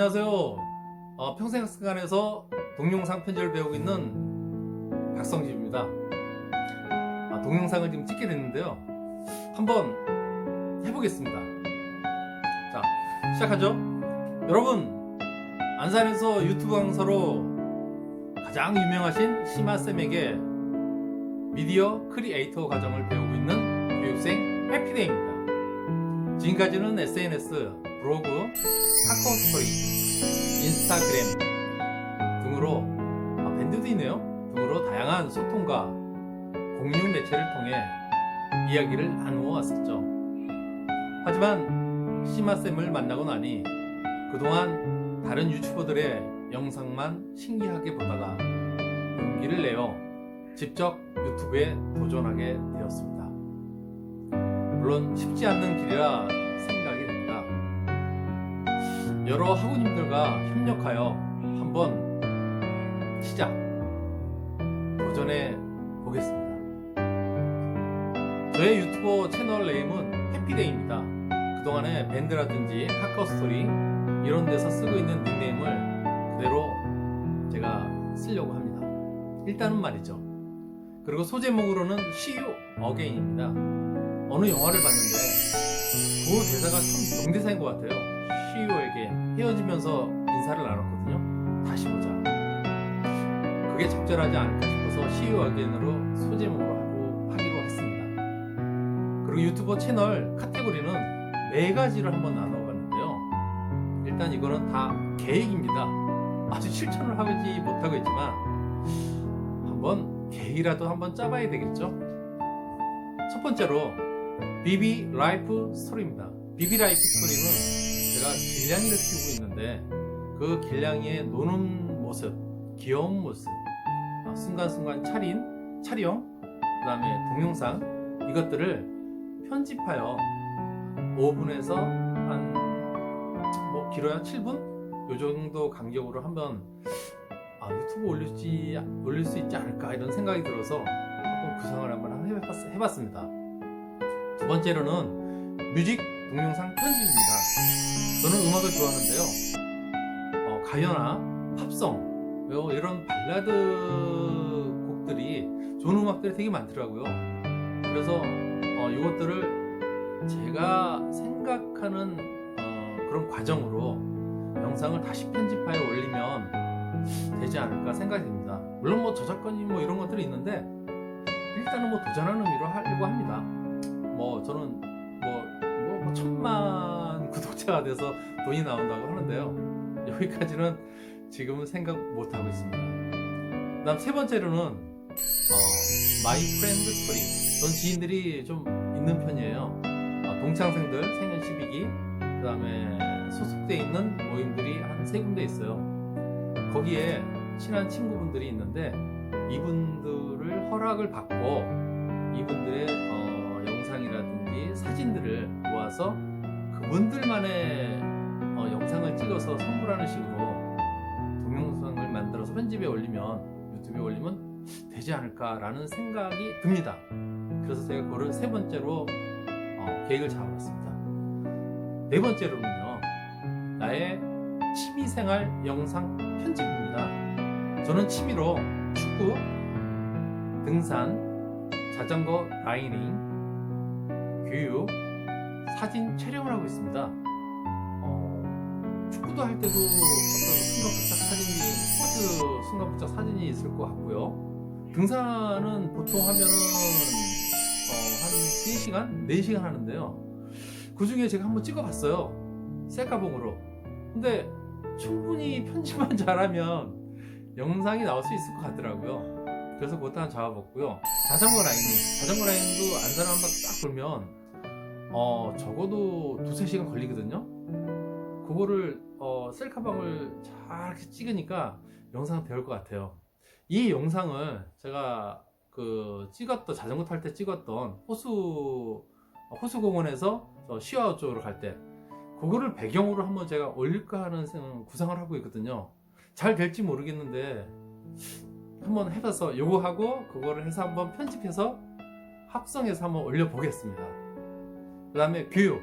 안녕하세요. 어, 평생학습관에서 동영상 편집을 배우고 있는 박성집입니다. 아, 동영상을 지금 찍게 됐는데요. 한번 해보겠습니다. 자, 시작하죠. 여러분, 안산에서 유튜브 강사로 가장 유명하신 시마쌤에게 미디어 크리에이터 과정을 배우고 있는 교육생 해피데이입니다. 지금까지는 SNS, 블로그, 카카오 스토리, 인스타그램 등으로 아, 밴드도 있네요. 등으로 다양한 소통과 공유 매체를 통해 이야기를 나누어 왔었죠. 하지만 시마쌤을 만나고 나니 그동안 다른 유튜버들의 영상만 신기하게 보다가 용기를 내어 직접 유튜브에 도전하게 되었습니다. 물론 쉽지 않는 길이라 됩니다. 여러 학우님들과 협력하여 한번 시작 도전해 보겠습니다. 저의 유튜버 채널 네임은 해피데이입니다. 그동안에 밴드라든지 카카오 스토리 이런 데서 쓰고 있는 닉네임을 그대로 제가 쓰려고 합니다. 일단은 말이죠. 그리고 소제목으로는 See You Again입니다. 어느 영화를 봤는데 그 대사가 참 명대사인 것 같아요. Again 헤어지면서 인사를 나눴거든요. 다시 보자. 그게 적절하지 않을까 싶어서 You Again으로 소제목으로 하고 하기로 했습니다. 그리고 유튜버 채널 카테고리는 네 가지를 한번 나눠봤는데요. 일단 이거는 다 계획입니다. 아직 실천을 하지 못하고 있지만 한번 계획이라도 한번 짜봐야 되겠죠. 첫 번째로 비비 라이프 스토리입니다. 비비 라이프 스토리는 제가 길냥이를 키우고 있는데 그 길냥이의 노는 모습, 귀여운 모습, 아, 순간순간 차린, 촬영, 그 다음에 동영상 이것들을 편집하여 5분에서 한 뭐 길어야 7분? 요 정도 간격으로 한번 아, 유튜브 올릴지, 올릴 수 있지 않을까 이런 생각이 들어서 한번 구상을 한번 해봤, 해봤습니다. 두 번째로는 뮤직 동영상 편집입니다. 저는 음악을 좋아하는데요. 어, 가요나 팝송, 요 이런 발라드 곡들이 좋은 음악들이 되게 많더라고요. 그래서 어, 이것들을 제가 생각하는 어, 그런 과정으로 영상을 다시 편집하여 올리면 되지 않을까 생각이 듭니다. 물론 뭐 저작권이 뭐 이런 것들이 있는데 일단은 뭐 도전하는 의미로 하려고 합니다. 뭐 저는 천만 구독자가 돼서 돈이 나온다고 하는데요. 여기까지는 지금은 생각 못 하고 있습니다. 그다음 세 번째로는 어, 마이 프렌드 스토리. 전 지인들이 좀 있는 편이에요. 어, 동창생들 생년 12기, 그 다음에 소속돼 있는 모임들이 한 세 군데 있어요. 거기에 친한 친구분들이 있는데 이분들을 허락을 받고 이분들의 어, 이라든지 사진들을 모아서 그분들만의 어, 영상을 찍어서 선물하는 식으로 동영상을 만들어서 편집에 올리면 유튜브에 올리면 되지 않을까라는 생각이 듭니다. 그래서 제가 그거를 세 번째로 어, 계획을 잡아봤습니다. 네 번째로는요, 나의 취미생활 영상 편집입니다. 저는 취미로 축구, 등산, 자전거 라이닝, 교육, 사진 촬영을 하고 있습니다. 어, 축구도 할 때도 어떤 순간부착 사진이, 스포츠 순간부착 사진이 있을 것 같고요. 등산은 보통 하면은 어, 한 3시간? 4시간 하는데요. 그 중에 제가 한번 찍어봤어요. 셀카봉으로. 근데 충분히 편집만 잘하면 영상이 나올 수 있을 것 같더라고요. 그래서 그것도 하나 잡아봤고요. 자전거 라이닝. 자전거 라이닝도 안산 한번 딱 돌면, 어, 적어도 두세 시간 걸리거든요. 그거를, 어, 셀카방을 잘 이렇게 찍으니까 영상 배울 것 같아요. 이 영상을 제가 그 찍었던, 자전거 탈 때 찍었던 호수, 호수 공원에서 시아웃 쪽으로 갈 때, 그거를 배경으로 한번 제가 올릴까 하는 생- 구상을 하고 있거든요. 잘 될지 모르겠는데, 한번 해봐서 요거 하고 그거를 해서 한번 편집해서 합성해서 한번 올려보겠습니다. 그 다음에 교육.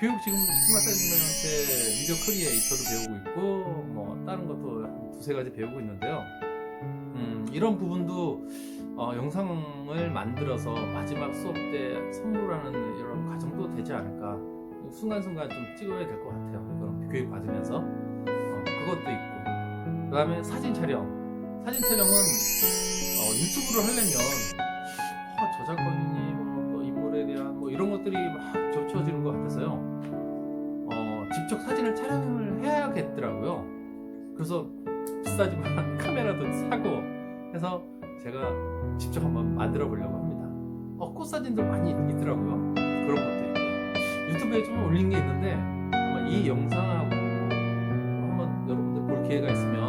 교육 지금 스마트님한테 미디어 크리에이터도 배우고 있고 뭐 다른 것도 한 두세 가지 배우고 있는데요. 음, 이런 부분도 어, 영상을 만들어서 마지막 수업 때 선물하는 이런 과정도 되지 않을까. 순간순간 좀 찍어야 될 것 같아요. 이런 교육 받으면서 어, 그것도 있고 그 다음에 사진 촬영. 사진 촬영은 어, 유튜브를 하려면 어, 저작권이 뭐 이런 것들이 막 겹쳐지는 것 같아서요. 어, 직접 사진을 촬영을 해야겠더라고요. 그래서 비싸지만 카메라도 사고 해서 제가 직접 한번 만들어 보려고 합니다. 어, 꽃 사진도 많이 있더라고요. 그런 것도 있고 유튜브에 좀 올린 게 있는데 아마 이 영상하고 한번 여러분들 볼 기회가 있으면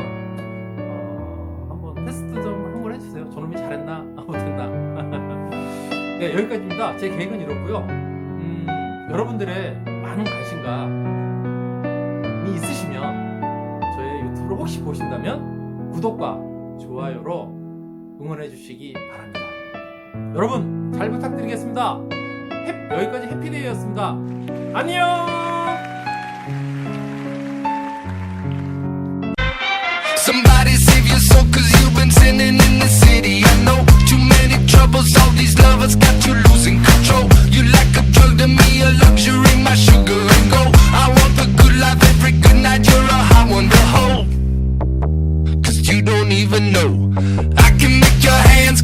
네 여기까지입니다. 제 계획은 이렇고요. 음, 여러분들의 많은 관심감이 있으시면 저의 유튜브를 혹시 보신다면 구독과 좋아요로 응원해 주시기 바랍니다. 여러분 잘 부탁드리겠습니다. 해- 여기까지 해피데이였습니다. 안녕! I can make your hands